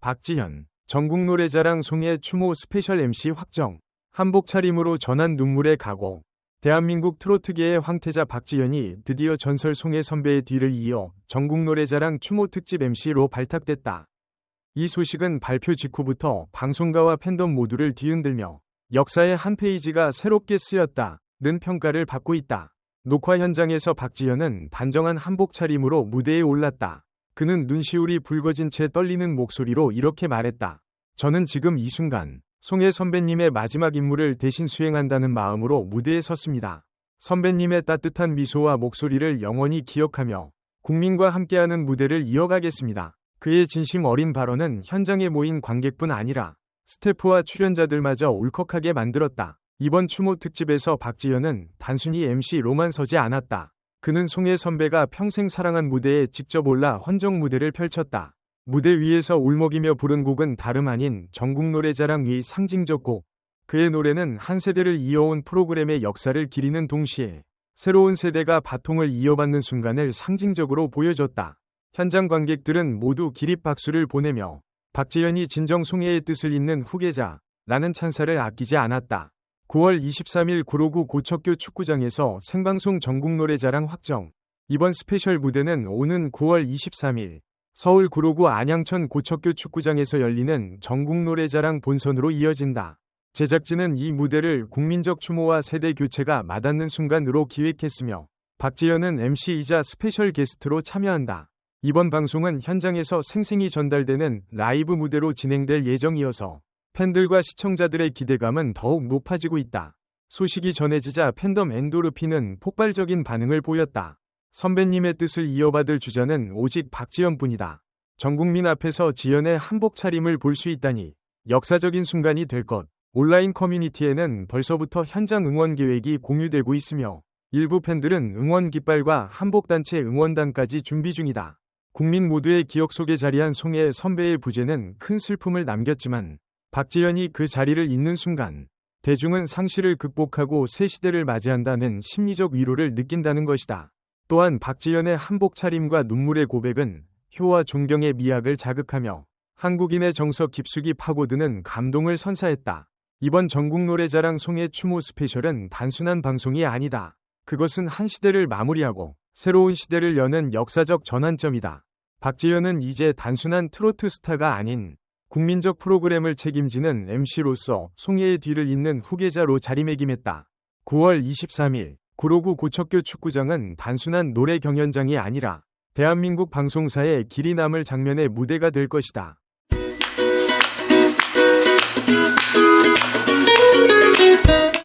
박지현, 전국 노래자랑 송해 추모 스페셜 MC 확정, 한복 차림으로 전한 눈물의 각오. 대한민국 트로트계의 황태자 박지현이 드디어 전설 송해 선배의 뒤를 이어 전국 노래자랑 추모 특집 MC로 발탁됐다. 이 소식은 발표 직후부터 방송가와 팬덤 모두를 뒤흔들며 역사의 한 페이지가 새롭게 쓰였다는 평가를 받고 있다. 녹화 현장에서 박지현은 단정한 한복 차림으로 무대에 올랐다. 그는 눈시울이 붉어진 채 떨리는 목소리로 이렇게 말했다. 저는 지금 이 순간 송혜 선배님의 마지막 임무를 대신 수행한다는 마음으로 무대에 섰습니다. 선배님의 따뜻한 미소와 목소리를 영원히 기억하며 국민과 함께하는 무대를 이어가겠습니다. 그의 진심 어린 발언은 현장에 모인 관객뿐 아니라 스태프와 출연자들마저 울컥하게 만들었다. 이번 추모 특집에서 박지현은 단순히 MC로만 서지 않았다. 그는 송혜 선배가 평생 사랑한 무대에 직접 올라 헌정 무대를 펼쳤다. 무대 위에서 울먹이며 부른 곡은 다름 아닌 전국 노래자랑 위 상징적 곡. 그의 노래는 한 세대를 이어온 프로그램의 역사를 기리는 동시에 새로운 세대가 바통을 이어받는 순간을 상징적으로 보여줬다. 현장 관객들은 모두 기립박수를 보내며 박지현이 진정 송혜의 뜻을 잇는 후계자라는 찬사를 아끼지 않았다. 9월 23일 구로구 고척교 축구장에서 생방송 전국 노래자랑 확정. 이번 스페셜 무대는 오는 9월 23일 서울 구로구 안양천 고척교 축구장에서 열리는 전국 노래자랑 본선으로 이어진다. 제작진은 이 무대를 국민적 추모와 세대 교체가 맞닿는 순간으로 기획했으며 박지현은 MC이자 스페셜 게스트로 참여한다. 이번 방송은 현장에서 생생히 전달되는 라이브 무대로 진행될 예정이어서 팬들과 시청자들의 기대감은 더욱 높아지고 있다. 소식이 전해지자 팬덤 엔도르핀은 폭발적인 반응을 보였다. 선배님의 뜻을 이어받을 주자는 오직 박지현뿐이다. 전 국민 앞에서 지연의 한복 차림을 볼 수 있다니 역사적인 순간이 될 것. 온라인 커뮤니티에는 벌써부터 현장 응원 계획이 공유되고 있으며 일부 팬들은 응원 깃발과 한복단체 응원단까지 준비 중이다. 국민 모두의 기억 속에 자리한 송혜 선배의 부재는 큰 슬픔을 남겼지만 박지현이 그 자리를 잇는 순간 대중은 상실을 극복하고 새 시대를 맞이한다는 심리적 위로를 느낀다는 것이다. 또한 박지현의 한복 차림과 눈물의 고백은 효와 존경의 미학을 자극하며 한국인의 정서 깊숙이 파고드는 감동을 선사했다. 이번 전국 노래자랑 송해 추모 스페셜은 단순한 방송이 아니다. 그것은 한 시대를 마무리하고 새로운 시대를 여는 역사적 전환점이다. 박지현은 이제 단순한 트로트 스타가 아닌 국민적 프로그램을 책임지는 MC로서 송해의 뒤를 잇는 후계자로 자리매김했다. 9월 23일 구로구 고척교 축구장은 단순한 노래 경연장이 아니라 대한민국 방송사의 길이 남을 장면의 무대가 될 것이다.